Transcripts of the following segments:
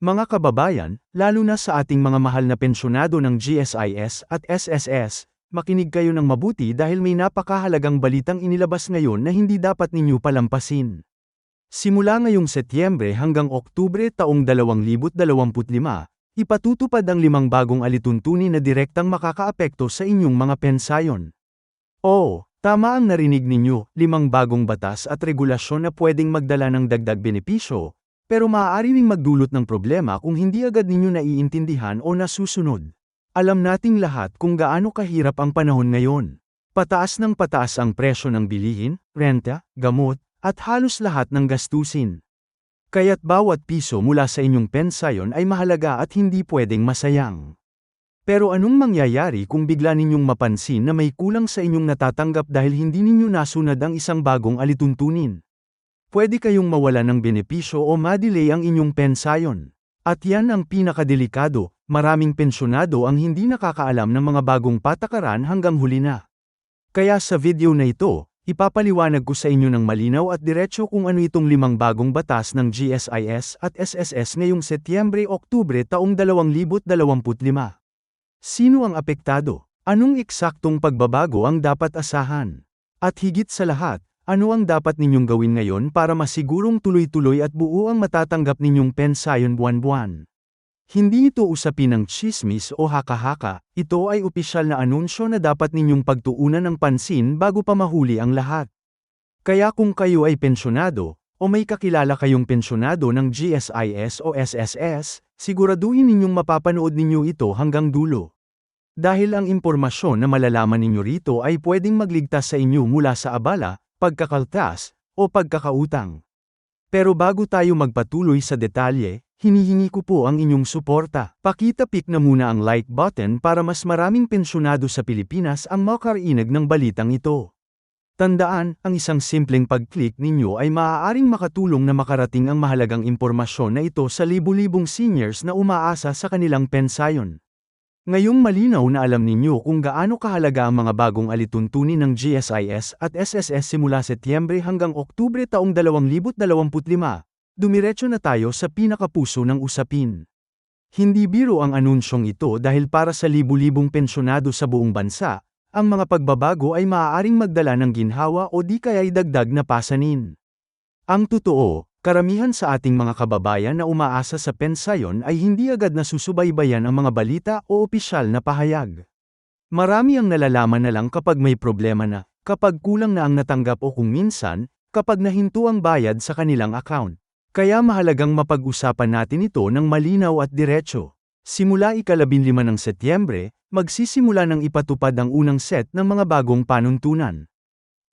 Mga kababayan, lalo na sa ating mga mahal na pensyonado ng GSIS at SSS, makinig kayo ng mabuti dahil may napakahalagang balitang inilabas ngayon na hindi dapat ninyo palampasin. Simula ngayong Setyembre hanggang Oktubre taong 2025, ipatutupad ang limang bagong alituntunin na direktang makakaapekto sa inyong mga pensayon. Oo, tama ang narinig ninyo, limang bagong batas at regulasyon na pwedeng magdala ng dagdag benepisyo, pero maaari ring magdulot ng problema kung hindi agad ninyo naiintindihan o nasusunod. Alam nating lahat kung gaano kahirap ang panahon ngayon. Pataas ng pataas ang presyo ng bilihin, renta, gamot, at halos lahat ng gastusin. Kaya't bawat piso mula sa inyong pensayon ay mahalaga at hindi pwedeng masayang. Pero anong mangyayari kung bigla ninyong mapansin na may kulang sa inyong natatanggap dahil hindi ninyo nasunod ang isang bagong alituntunin? Pwede kayong mawala ng benepisyo o madelay ang inyong pensayon. At yan ang pinakadelikado, maraming pensyonado ang hindi nakakaalam ng mga bagong patakaran hanggang huli na. Kaya sa video na ito, ipapaliwanag ko sa inyo ng malinaw at diretsyo kung ano itong limang bagong batas ng GSIS at SSS ngayong Setyembre-Oktubre taong 2025. Sino ang apektado? Anong eksaktong pagbabago ang dapat asahan? At higit sa lahat, ano ang dapat ninyong gawin ngayon para masigurong tuloy-tuloy at buo ang matatanggap ninyong pensayon buwan-buwan? Hindi ito usapin ng chismis o haka-haka, ito ay opisyal na anunsyo na dapat ninyong pagtuunan ng pansin bago pa mahuli ang lahat. Kaya kung kayo ay pensyonado, o may kakilala kayong pensyonado ng GSIS o SSS, siguraduhin ninyong mapapanood ninyo ito hanggang dulo. Dahil ang impormasyon na malalaman ninyo rito ay pwedeng magligtas sa inyo mula sa abala, pagkakaltas, o pagkakautang. Pero bago tayo magpatuloy sa detalye, hinihingi ko po ang inyong suporta. Pakita-pik na muna ang like button para mas maraming pensyonado sa Pilipinas ang makarinig ng balitang ito. Tandaan, ang isang simpleng pag-click ninyo ay maaaring makatulong na makarating ang mahalagang impormasyon na ito sa libu-libong seniors na umaasa sa kanilang pensayon. Ngayong malinaw na alam ninyo kung gaano kahalaga ang mga bagong alituntunin ng GSIS at SSS simula Setyembre hanggang Oktubre taong 2025, dumiretso na tayo sa pinakapuso ng usapin. Hindi biro ang anunsyong ito dahil para sa libu-libong pensyonado sa buong bansa, ang mga pagbabago ay maaaring magdala ng ginhawa o di kaya'y dagdag na pasanin. Ang totoo, Karamihan sa ating mga kababayan na umaasa sa pensayon ay hindi agad nasusubaybayan ang mga balita o opisyal na pahayag. Marami ang nalalaman na lang kapag may problema na, kapag kulang na ang natanggap o kung minsan, kapag nahinto ang bayad sa kanilang account. Kaya mahalagang mapag-usapan natin ito ng malinaw at diretsyo. Simula ikalabinlima ng Setyembre, magsisimula ng ipatupad ang unang set ng mga bagong panuntunan.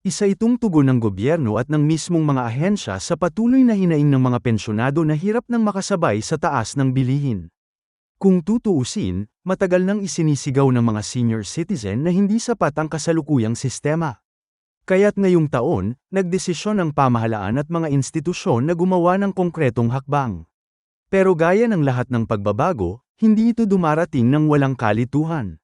Isa itong tugon ng gobyerno at ng mismong mga ahensya sa patuloy na hinaing ng mga pensyonado na hirap ng makasabay sa taas ng bilihin. Kung tutuusin, matagal nang isinisigaw ng mga senior citizen na hindi sapat ang kasalukuyang sistema. Kaya't ngayong taon, nagdesisyon ang pamahalaan at mga institusyon na gumawa ng konkretong hakbang. Pero gaya ng lahat ng pagbabago, hindi ito dumarating ng walang kalituhan.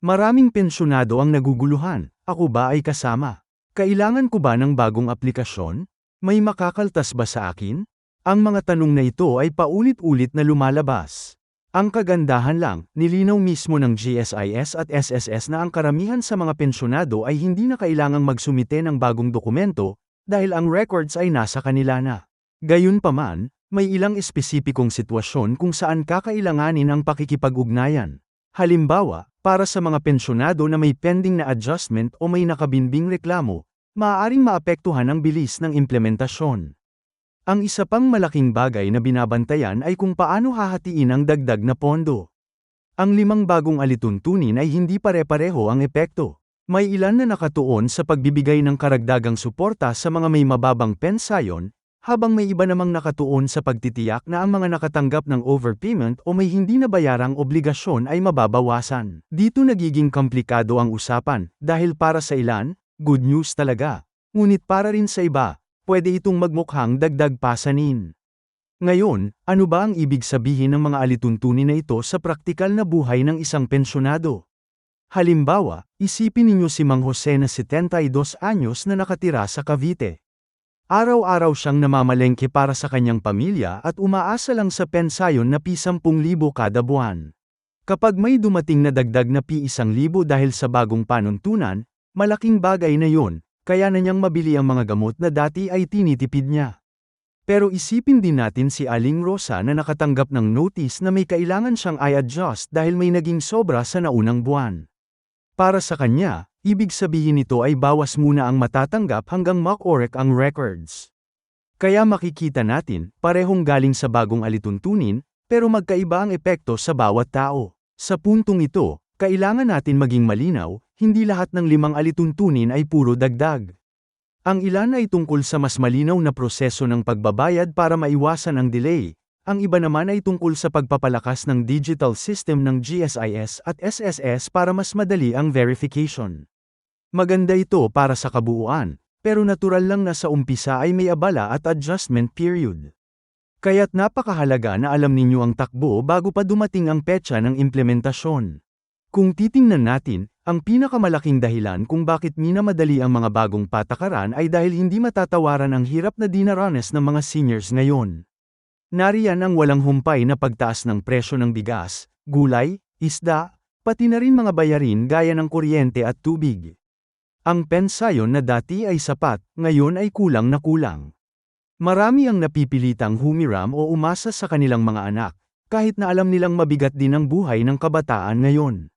Maraming pensyonado ang naguguluhan, ako ba ay kasama? Kailangan ko ba ng bagong aplikasyon? May makakaltas ba sa akin? Ang mga tanong na ito ay paulit-ulit na lumalabas. Ang kagandahan lang, nilinaw mismo ng GSIS at SSS na ang karamihan sa mga pensyonado ay hindi na kailangang magsumite ng bagong dokumento, dahil ang records ay nasa kanila na. Gayunpaman, may ilang espesipikong sitwasyon kung saan kakailanganin ang pakikipag-ugnayan. Halimbawa, para sa mga pensyonado na may pending na adjustment o may nakabinbing reklamo, maaaring maapektuhan ang bilis ng implementasyon. Ang isa pang malaking bagay na binabantayan ay kung paano hahatiin ang dagdag na pondo. Ang limang bagong alituntunin ay hindi pare-pareho ang epekto. May ilan na nakatuon sa pagbibigay ng karagdagang suporta sa mga may mababang pensayon, habang may iba namang nakatuon sa pagtitiyak na ang mga nakatanggap ng overpayment o may hindi nabayarang obligasyon ay mababawasan. Dito nagiging komplikado ang usapan, dahil para sa ilan, good news talaga. Ngunit para rin sa iba, pwede itong magmukhang dagdag pasanin. Ngayon, ano ba ang ibig sabihin ng mga alituntunin na ito sa praktikal na buhay ng isang pensyonado? Halimbawa, isipin ninyo si Mang Jose na 72 anyos na nakatira sa Cavite. Araw-araw siyang namamalengke para sa kanyang pamilya at umaasa lang sa pensayon na P10,000 kada buwan. Kapag may dumating na dagdag na P1,000 dahil sa bagong panuntunan, malaking bagay na yon, kaya na niyang mabili ang mga gamot na dati ay tinitipid niya. Pero isipin din natin si Aling Rosa na nakatanggap ng notice na may kailangan siyang i-adjust dahil may naging sobra sa naunang buwan. Para sa kanya, ibig sabihin nito ay bawas muna ang matatanggap hanggang makorek ang records. Kaya makikita natin, parehong galing sa bagong alituntunin, pero magkaiba ang epekto sa bawat tao. Sa puntong ito, kailangan natin maging malinaw, hindi lahat ng limang alituntunin ay puro dagdag. Ang ilan ay tungkol sa mas malinaw na proseso ng pagbabayad para maiwasan ang delay. Ang iba naman ay tungkol sa pagpapalakas ng digital system ng GSIS at SSS para mas madali ang verification. Maganda ito para sa kabuuan, pero natural lang na sa umpisa ay may abala at adjustment period. Kaya't napakahalaga na alam ninyo ang takbo bago pa dumating ang petsa ng implementasyon. Kung titingnan natin, ang pinakamalaking dahilan kung bakit minamadali ang mga bagong patakaran ay dahil hindi matatawaran ang hirap na dinaranas ng mga seniors ngayon. Nariyan ang walang humpay na pagtaas ng presyo ng bigas, gulay, isda, pati na rin mga bayarin gaya ng kuryente at tubig. Ang pensayon na dati ay sapat, ngayon ay kulang na kulang. Marami ang napipilitang humiram o umasa sa kanilang mga anak, kahit na alam nilang mabigat din ang buhay ng kabataan ngayon.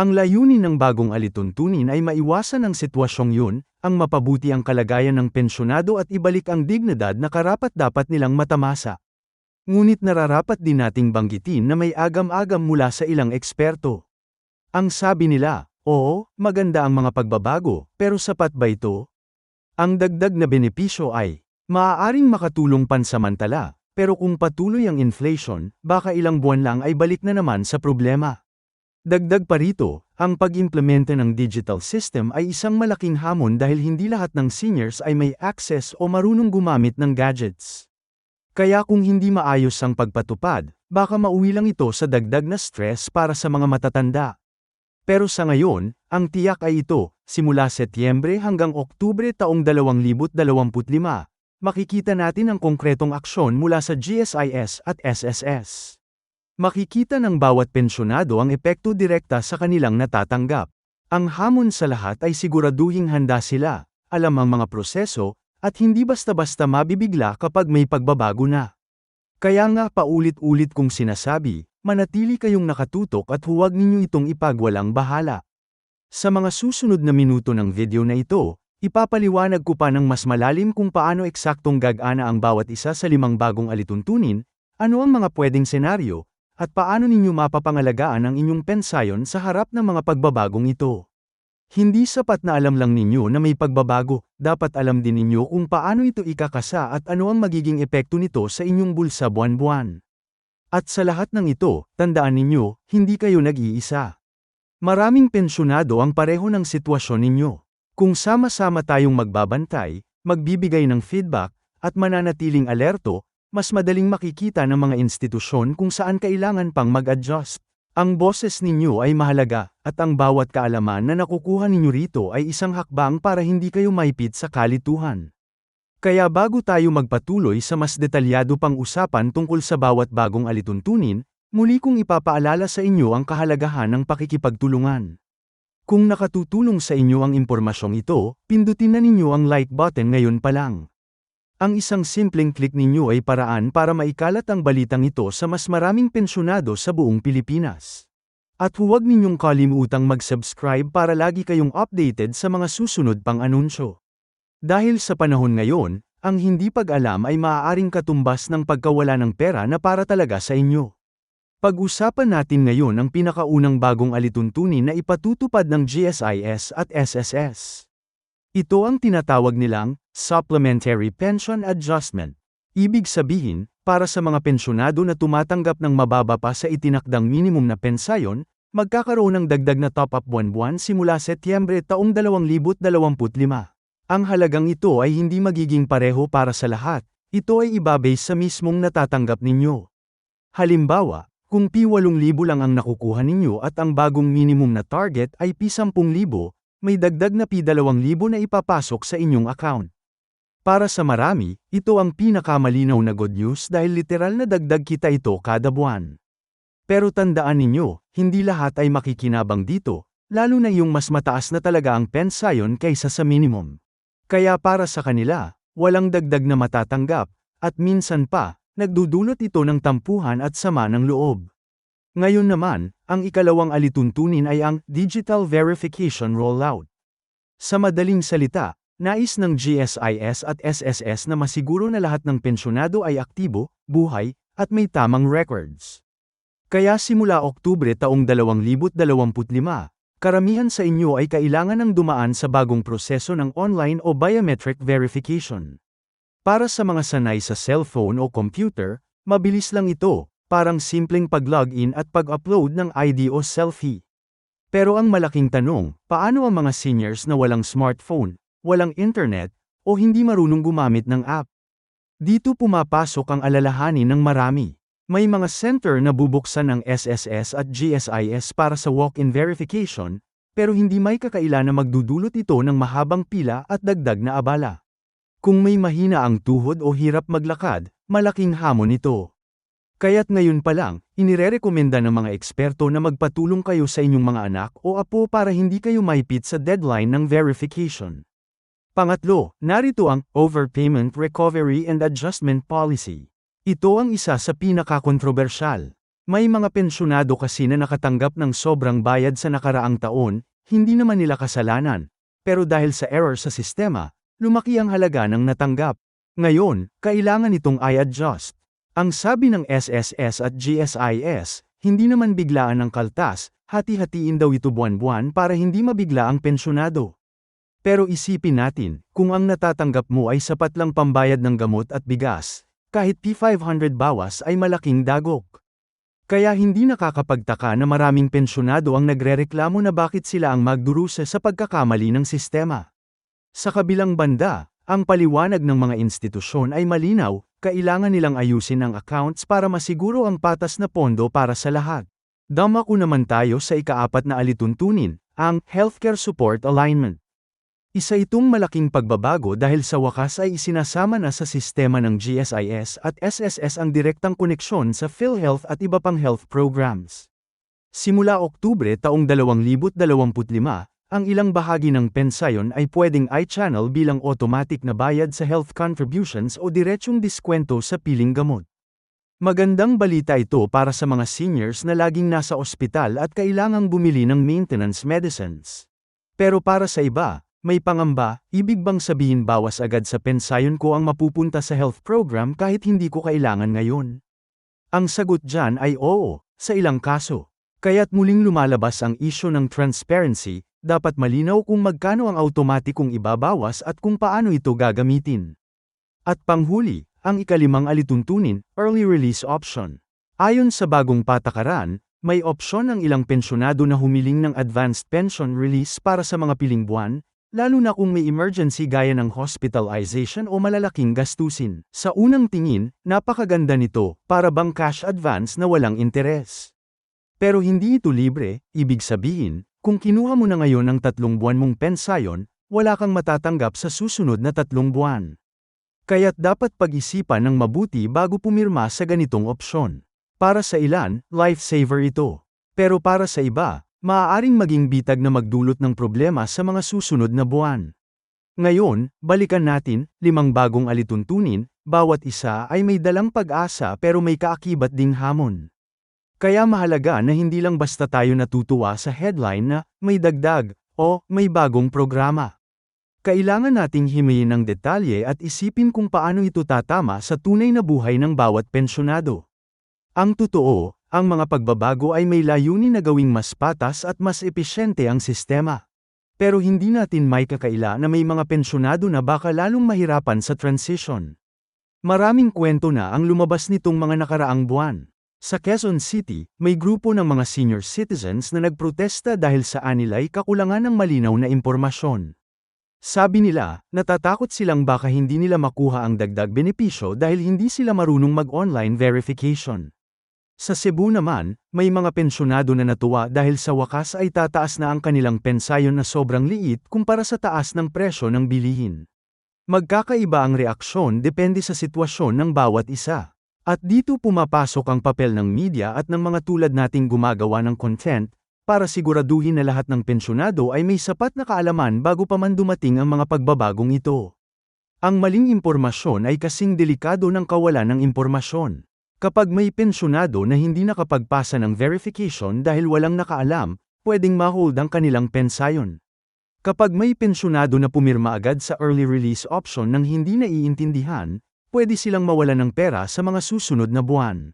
Ang layunin ng bagong alituntunin ay maiwasan ang sitwasyong yun, ang mapabuti ang kalagayan ng pensyonado at ibalik ang dignidad na karapat-dapat nilang matamasa. Ngunit nararapat din nating banggitin na may agam-agam mula sa ilang eksperto. Ang sabi nila, oo, maganda ang mga pagbabago, pero sapat ba ito? Ang dagdag na benepisyo ay, maaaring makatulong pansamantala, pero kung patuloy ang inflation, baka ilang buwan lang ay balik na naman sa problema. Dagdag pa rito, ang pag-implementa ng digital system ay isang malaking hamon dahil hindi lahat ng seniors ay may access o marunong gumamit ng gadgets. Kaya kung hindi maayos ang pagpatupad, baka mauwi lang ito sa dagdag na stress para sa mga matatanda. Pero sa ngayon, ang tiyak ay ito, simula Setyembre hanggang Oktubre taong 2025, makikita natin ang konkretong aksyon mula sa GSIS at SSS. Makikita ng bawat pensyonado ang epekto direkta sa kanilang natatanggap. Ang hamon sa lahat ay siguraduhing handa sila, alam ang mga proseso, at hindi basta-basta mabibigla kapag may pagbabago na. Kaya nga paulit-ulit kong sinasabi, manatili kayong nakatutok at huwag ninyo itong ipagwalang bahala. Sa mga susunod na minuto ng video na ito, ipapaliwanag ko pa ng mas malalim kung paano eksaktong gagana ang bawat isa sa limang bagong alituntunin, ano ang mga pwedeng senaryo, at paano ninyo mapapangalagaan ang inyong pensayon sa harap ng mga pagbabagong ito? Hindi sapat na alam lang ninyo na may pagbabago, dapat alam din ninyo kung paano ito ikakasa at ano ang magiging epekto nito sa inyong bulsa buwan-buwan. At sa lahat ng ito, tandaan ninyo, hindi kayo nag-iisa. Maraming pensyonado ang pareho ng sitwasyon ninyo. Kung sama-sama tayong magbabantay, magbibigay ng feedback, at mananatiling alerto, mas madaling makikita ng mga institusyon kung saan kailangan pang mag-adjust. Ang boses ninyo ay mahalaga, at ang bawat kaalaman na nakukuha ninyo rito ay isang hakbang para hindi kayo maipit sa kalituhan. Kaya bago tayo magpatuloy sa mas detalyado pang usapan tungkol sa bawat bagong alituntunin, muli kong ipapaalala sa inyo ang kahalagahan ng pakikipagtulungan. Kung nakatutulong sa inyo ang impormasyong ito, pindutin na ninyo ang like button ngayon pa lang. Ang isang simpleng click ninyo ay paraan para maikalat ang balitang ito sa mas maraming pensyonado sa buong Pilipinas. At huwag ninyong kalimutang mag-subscribe para lagi kayong updated sa mga susunod pang anunsyo. Dahil sa panahon ngayon, ang hindi pag-alam ay maaaring katumbas ng pagkawala ng pera na para talaga sa inyo. Pag-usapan natin ngayon ang pinakaunang bagong alituntunin na ipatutupad ng GSIS at SSS. Ito ang tinatawag nilang Supplementary Pension Adjustment. Ibig sabihin, para sa mga pensyonado na tumatanggap ng mababa pa sa itinakdang minimum na pensayon, magkakaroon ng dagdag na top-up buwan-buwan simula Setyembre taong 2025. Ang halagang ito ay hindi magiging pareho para sa lahat, ito ay ibabase sa mismong natatanggap ninyo. Halimbawa, kung P8,000 lang ang nakukuha ninyo at ang bagong minimum na target ay P10,000, may dagdag na P2,000 na ipapasok sa inyong account. Para sa marami, ito ang pinakamalinaw na good news dahil literal na dagdag kita ito kada buwan. Pero tandaan ninyo, hindi lahat ay makikinabang dito, lalo na yung mas mataas na talaga ang pensayon kaysa sa minimum. Kaya para sa kanila, walang dagdag na matatanggap, at minsan pa, nagdudulot ito ng tampuhan at sama ng loob. Ngayon naman, ang ikalawang alituntunin ay ang Digital Verification Rollout. Sa madaling salita, nais ng GSIS at SSS na masiguro na lahat ng pensyonado ay aktibo, buhay, at may tamang records. Kaya simula Oktubre taong 2025, karamihan sa inyo ay kailangan ng dumaan sa bagong proseso ng online o biometric verification. Para sa mga sanay sa cellphone o computer, mabilis lang ito, parang simpleng pag-login at pag-upload ng ID o selfie. Pero ang malaking tanong, paano ang mga seniors na walang smartphone, walang internet, o hindi marunong gumamit ng app? Dito pumapasok ang alalahanin ng marami. May mga center na bubuksan ng SSS at GSIS para sa walk-in verification, pero hindi may kakaila na magdudulot ito ng mahabang pila at dagdag na abala. Kung may mahina ang tuhod o hirap maglakad, malaking hamon ito. Kaya't ngayon pa lang, inirerekomenda ng mga eksperto na magpatulong kayo sa inyong mga anak o apo para hindi kayo maipit sa deadline ng verification. Pangatlo, narito ang Overpayment Recovery and Adjustment Policy. Ito ang isa sa pinakakontrobersyal. May mga pensyonado kasi na nakatanggap ng sobrang bayad sa nakaraang taon, hindi naman nila kasalanan. Pero dahil sa error sa sistema, lumaki ang halaga ng natanggap. Ngayon, kailangan itong i-adjust. Ang sabi ng SSS at GSIS, hindi naman biglaan ang kaltas, hati-hatiin daw ito buwan-buwan para hindi mabigla ang pensyonado. Pero isipin natin, kung ang natatanggap mo ay sapat lang pambayad ng gamot at bigas, kahit P500 bawas ay malaking dagok. Kaya hindi nakakapagtaka na maraming pensyonado ang nagrereklamo na bakit sila ang magdurusa sa pagkakamali ng sistema. Sa kabilang banda, ang paliwanag ng mga institusyon ay malinaw, kailangan nilang ayusin ang accounts para masiguro ang patas na pondo para sa lahat. Damako naman tayo sa ikaapat na alituntunin, ang Healthcare Support Alignment. Isa itong malaking pagbabago dahil sa wakas ay isinasama na sa sistema ng GSIS at SSS ang direktang koneksyon sa PhilHealth at iba pang health programs. Simula Oktubre taong 2025, ang ilang bahagi ng pensayon ay pwedeng i-channel bilang automatic na bayad sa health contributions o diretsyong diskwento sa piling gamot. Magandang balita ito para sa mga seniors na laging nasa ospital at kailangang bumili ng maintenance medicines. Pero para sa iba, may pangamba, ibig bang sabihin bawas agad sa pensayon ko ang mapupunta sa health program kahit hindi ko kailangan ngayon? Ang sagot dyan ay oo, sa ilang kaso. Kaya't muling lumalabas ang isyo ng transparency, dapat malinaw kung magkano ang automatikong ibabawas at kung paano ito gagamitin. At panghuli, ang ikalimang alituntunin, early release option. Ayon sa bagong patakaran, may opsyon ang ilang pensyonado na humiling ng advanced pension release para sa mga piling buwan, lalo na kung may emergency gaya ng hospitalization o malalaking gastusin. Sa unang tingin, napakaganda nito, para bang cash advance na walang interes. Pero hindi ito libre, ibig sabihin, kung kinuha mo na ngayon ang tatlong buwan mong pensayon, wala kang matatanggap sa susunod na tatlong buwan. Kaya't dapat pag-isipan ng mabuti bago pumirma sa ganitong opsyon. Para sa ilan, lifesaver ito. Pero para sa iba, maaaring maging bitag na magdulot ng problema sa mga susunod na buwan. Ngayon, balikan natin, limang bagong alituntunin, bawat isa ay may dalang pag-asa pero may kaakibat ding hamon. Kaya mahalaga na hindi lang basta tayo natutuwa sa headline na may dagdag o may bagong programa. Kailangan nating himayin ng detalye at isipin kung paano ito tatama sa tunay na buhay ng bawat pensyonado. Ang totoo, ang mga pagbabago ay may layunin na gawing mas patas at mas episyente ang sistema. Pero hindi natin may kakaila na may mga pensyonado na baka lalong mahirapan sa transition. Maraming kwento na ang lumabas nitong mga nakaraang buwan. Sa Quezon City, may grupo ng mga senior citizens na nagprotesta dahil sa anilay kakulangan ng malinaw na impormasyon. Sabi nila, natatakot silang baka hindi nila makuha ang dagdag benepisyo dahil hindi sila marunong mag-online verification. Sa Cebu naman, may mga pensyonado na natuwa dahil sa wakas ay tataas na ang kanilang pensayon na sobrang liit kumpara sa taas ng presyo ng bilihin. Magkakaiba ang reaksyon depende sa sitwasyon ng bawat isa. At dito pumapasok ang papel ng media at ng mga tulad nating gumagawa ng content, para siguraduhin na lahat ng pensyonado ay may sapat na kaalaman bago pa man dumating ang mga pagbabagong ito. Ang maling impormasyon ay kasing delikado ng kawalan ng impormasyon. Kapag may pensyonado na hindi nakapagpasa ng verification dahil walang nakaalam, pwedeng mahold ang kanilang pensayon. Kapag may pensyonado na pumirma agad sa early release option nang hindi naiintindihan, pwede silang mawalan ng pera sa mga susunod na buwan.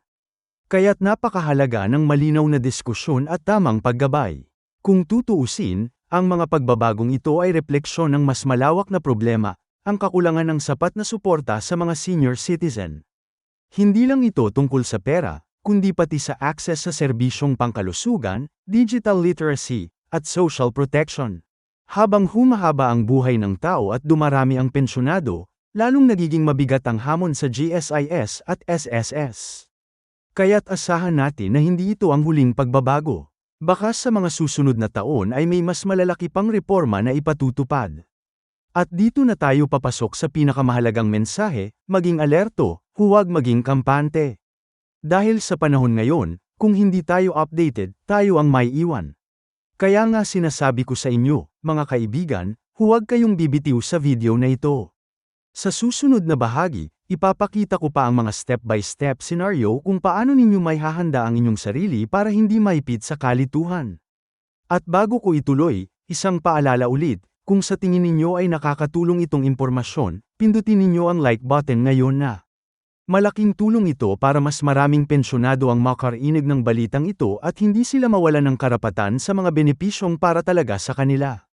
Kaya't napakahalaga ng malinaw na diskusyon at tamang paggabay. Kung tutuusin, ang mga pagbabagong ito ay refleksyon ng mas malawak na problema, ang kakulangan ng sapat na suporta sa mga senior citizen. Hindi lang ito tungkol sa pera, kundi pati sa access sa serbisyong pangkalusugan, digital literacy, at social protection. Habang humahaba ang buhay ng tao at dumarami ang pensyonado, lalong nagiging mabigat ang hamon sa GSIS at SSS. Kaya't asahan natin na hindi ito ang huling pagbabago. Baka sa mga susunod na taon ay may mas malalaki pang reforma na ipatutupad. At dito na tayo papasok sa pinakamahalagang mensahe, maging alerto, huwag maging kampante. Dahil sa panahon ngayon, kung hindi tayo updated, tayo ang may iwan. Kaya nga sinasabi ko sa inyo, mga kaibigan, huwag kayong bibitiw sa video na ito. Sa susunod na bahagi, ipapakita ko pa ang mga step-by-step scenario kung paano ninyo may hahanda ang inyong sarili para hindi maipit sa kalituhan. At bago ko ituloy, isang paalala ulit, kung sa tingin ninyo ay nakakatulong itong impormasyon, pindutin ninyo ang like button ngayon na. Malaking tulong ito para mas maraming pensyonado ang makarinig ng balitang ito at hindi sila mawalan ng karapatan sa mga benepisyong para talaga sa kanila.